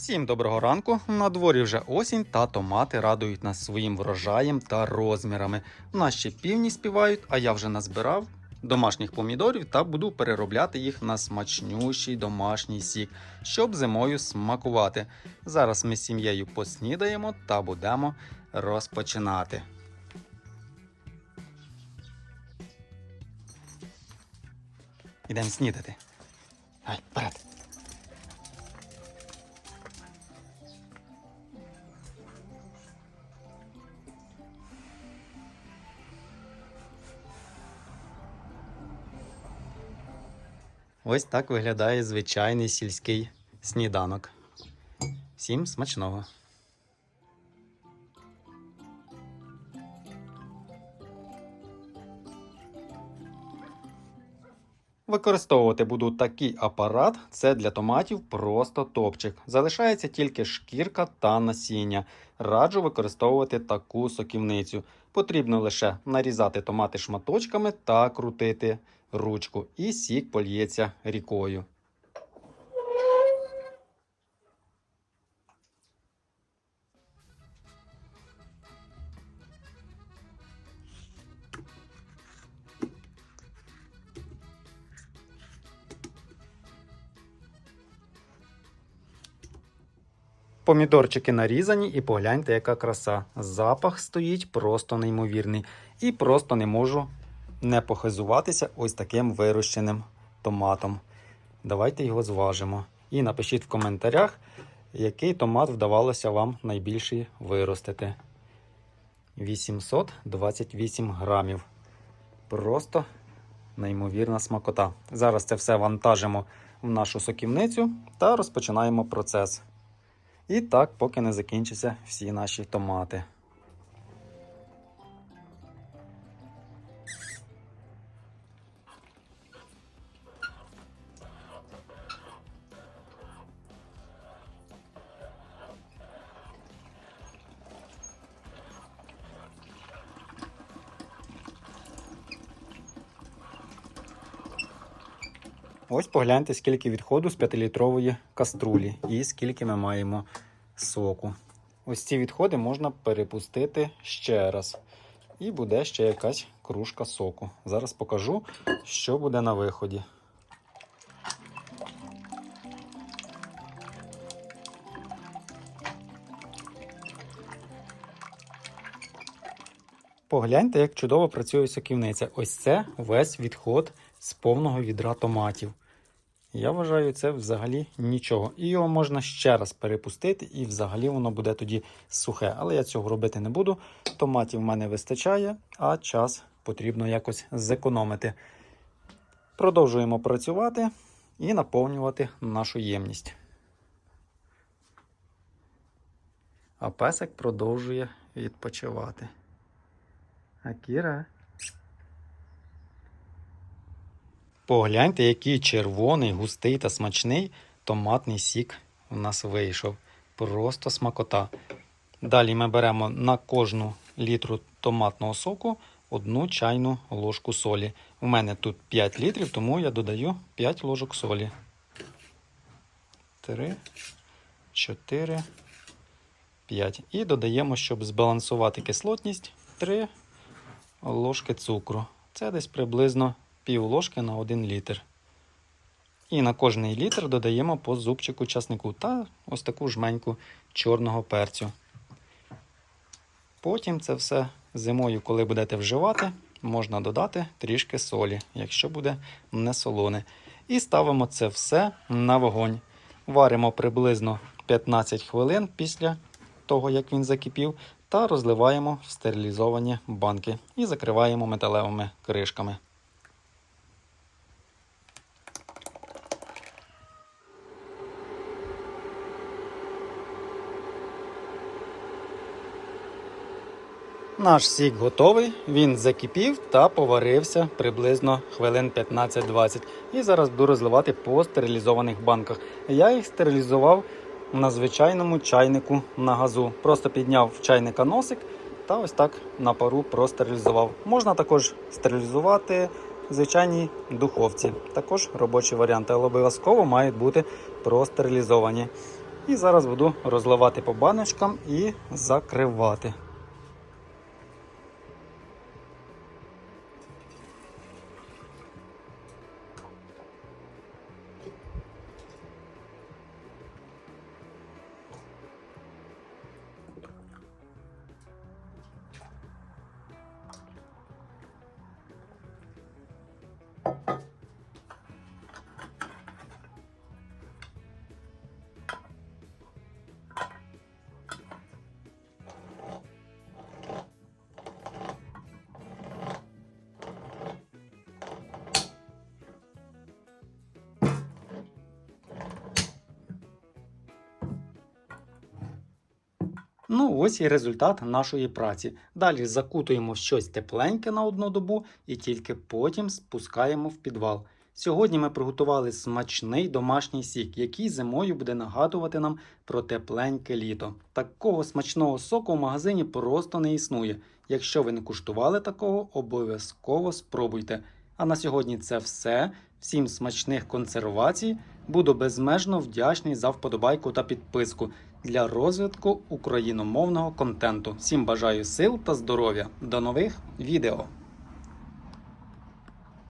Всім доброго ранку. На дворі вже осінь та томати радують нас своїм врожаєм та розмірами. У нас ще півні співають, а я вже назбирав домашніх помідорів та буду переробляти їх на смачнющий домашній сік, щоб зимою смакувати. Зараз ми з сім'єю поснідаємо та будемо розпочинати. Ідемо снідати. Ай, вперед. Ось так виглядає звичайний сільський сніданок. Всім смачного. Використовувати буду такий апарат. Це для томатів просто топчик. Залишається тільки шкірка та насіння. Раджу використовувати таку соківницю. Потрібно лише нарізати томати шматочками та крутити ручку, і сік польється рікою. Помідорчики нарізані і погляньте, яка краса. Запах стоїть просто неймовірний. І просто не можу не похизуватися ось таким вирощеним томатом. Давайте його зважимо. І напишіть в коментарях, який томат вдавалося вам найбільший виростити. 828 грамів. Просто неймовірна смакота. Зараз це все вантажимо в нашу соківницю та розпочинаємо процес. І так, поки не закінчаться всі наші томати. Ось погляньте, скільки відходу з 5-літрової каструлі і скільки ми маємо соку. Ось ці відходи можна перепустити ще раз. І буде ще якась кружка соку. Зараз покажу, що буде на виході. Погляньте, як чудово працює соківниця. Ось це весь відход з повного відра томатів. Я вважаю, це взагалі нічого. І його можна ще раз перепустити, і взагалі воно буде тоді сухе. Але я цього робити не буду. Томатів в мене вистачає, а час потрібно якось зекономити. Продовжуємо працювати і наповнювати нашу ємність. А песик продовжує відпочивати. А. Погляньте, який червоний, густий та смачний томатний сік у нас вийшов. Просто смакота. Далі ми беремо на кожну літру томатного соку одну чайну ложку солі. У мене тут 5 літрів, тому я додаю 5 ложок солі. 3, 4, 5. І додаємо, щоб збалансувати кислотність, 3 ложки цукру. Це десь приблизно пів ложки на 1 літр. І на кожний літр додаємо по зубчику часнику та ось таку жменьку чорного перцю. Потім це все зимою, коли будете вживати, можна додати трішки солі, якщо буде не солоне. І ставимо це все на вогонь. Варимо приблизно 15 хвилин після того, як він закипів, та розливаємо в стерилізовані банки і закриваємо металевими кришками. Наш сік готовий, він закипів та поварився приблизно хвилин 15-20. І зараз буду розливати по стерилізованих банках. Я їх стерилізував на звичайному чайнику на газу. Просто підняв в чайника носик та ось так на пару простерилізував. Можна також стерилізувати в звичайній духовці. Також робочі варіанти, але обов'язково мають бути простерилізовані. І зараз буду розливати по баночкам і закривати. Ну, ось і результат нашої праці. Далі закутуємо щось тепленьке на одну добу і тільки потім спускаємо в підвал. Сьогодні ми приготували смачний домашній сік, який зимою буде нагадувати нам про тепленьке літо. Такого смачного соку в магазині просто не існує. Якщо ви не куштували такого, обов'язково спробуйте. А на сьогодні це все. Всім смачних консервацій. Буду безмежно вдячний за вподобайку та підписку для розвитку україномовного контенту. Всім бажаю сил та здоров'я. До нових відео!